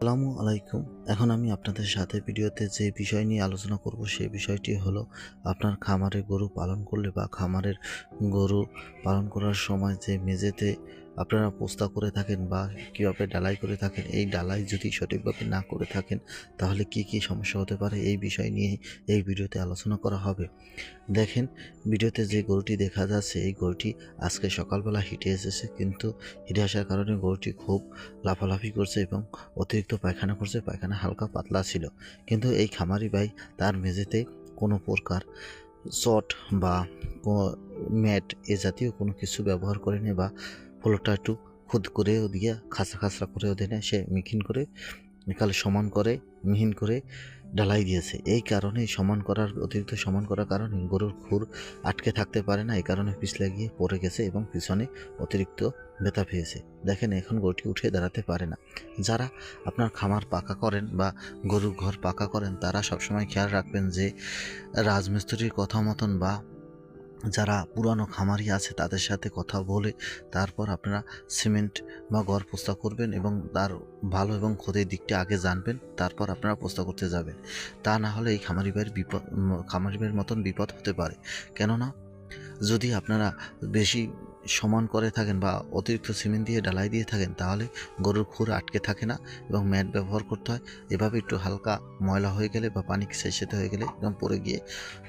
আসসালামু আলাইকুম। এখন আমি আপনাদের সাথে ভিডিওতে যে বিষয় নিয়ে আলোচনা করব সেই বিষয়টি হলো আপনার খামারে গরু পালন করলে বা খামারের গরু পালন করার সময় যে মেঝেতে আপনারা পোস্তা করে থাকেন বা কীভাবে ডালাই করে থাকেন, এই ডালাই যদি সঠিকভাবে না করে থাকেন, তাহলে কি কি সমস্যা হতে পারে এই বিষয় নিয়ে এই ভিডিওতে আলোচনা করা হবে। দেখেন, ভিডিওতে যে গরুটি দেখা যাচ্ছে, এই গরুটি আজকে সকালবেলা হিটে এসেছে, কিন্তু হিটে আসার কারণে গরুটি খুব লাফালাফি করছে এবং অতিরিক্ত পায়খানা করছে, পায়খানা হালকা পাতলা ছিল। কিন্তু এই খামারি ভাই তার মেঝেতে কোনো প্রকার চট বা ম্যাট এ জাতীয় কোনো কিছু ব্যবহার করেনি বা ফ্লোরটা একটু খুদ করেও দিয়ে খাঁচা খাঁচা করেও দেয় না সে মিখিন করে একালে সমান করে, মিহিন করে ঢালাই দিয়েছে। এই কারণে সমান করার, অতিরিক্ত সমান করার কারণে গরুর খুর আটকে থাকতে পারে না, এই কারণে পিছলে গিয়ে পড়ে গেছে এবং পিছনে অতিরিক্ত ব্যথা পেয়েছে। দেখেন এখন গরুটি উঠে দাঁড়াতে পারে না। যারা আপনার খামার পাকা করেন বা গরুর ঘর পাকা করেন, তারা সবসময় খেয়াল রাখবেন যে রাজমিস্ত্রির কথা মতন বা যারা পুরানো খামারি আছে, তাদের সাথে কথা বলে তারপর আপনারা সিমেন্ট বা ঘর পোস্তা করবেন এবং তার ভালো এবং ক্ষতির দিকটা আগে জানবেন, তারপর আপনারা পোস্তা করতে যাবেন। তা না হলে এই খামারি ভাইয়ের বিপদ, খামারি ভাইয়ের মতন বিপদ হতে পারে। কেননা, যদি আপনারা বেশি সমান করে থাকেন বা অতিরিক্ত সিমেন্ট দিয়ে ডালাই দিয়ে থাকেন, তাহলে গরুর খুর আটকে থাকে না এবং ম্যাট ব্যবহার করতে হয়। এভাবে একটু হালকা ময়লা হয়ে গেলে বা পানি সেচেতে হয়ে গেলে একদম পড়ে গিয়ে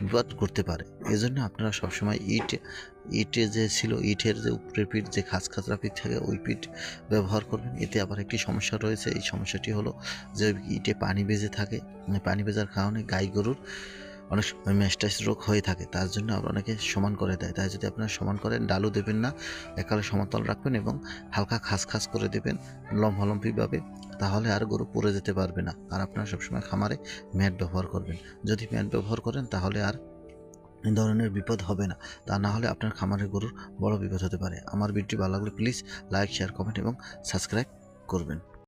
বিপদ করতে পারে। এজন্য আপনারা সবসময় ইট ইটে যে ছিল, ইটের যে উপরের পিঠ, যে খাস খাচরা পিঠ থাকে, ওই পিঠ ব্যবহার করবেন। এতে আবার একটি সমস্যা রয়েছে। এই সমস্যাটি হলো যে ইটে পানি বেজে থাকে। পানি বেজার কারণে গাই গরুর অনেক সময় ম্যাস্টাইস রোগ হয়ে থাকে, তার জন্য অনেকে সমান করে দেয়। তাই যদি আপনারা সমান করেন, ডালু দেবেন না, একালে সমতল রাখবেন এবং হালকা খাস খাস করে দেবেন লম্ফালম্ফিভাবে তাহলে আর গরু পড়ে যেতে পারবে না। আর আপনারা সবসময় খামারে ম্যাট ব্যবহার করবেন। যদি ম্যাট ব্যবহার করেন, তাহলে আর ধরনের বিপদ হবে না। তা না হলে আপনার খামারের গরুর বড় বিপদ হতে পারে। আমার ভিডিওটি ভালো লাগলে প্লিজ লাইক, শেয়ার, কমেন্ট এবং সাবস্ক্রাইব করবেন।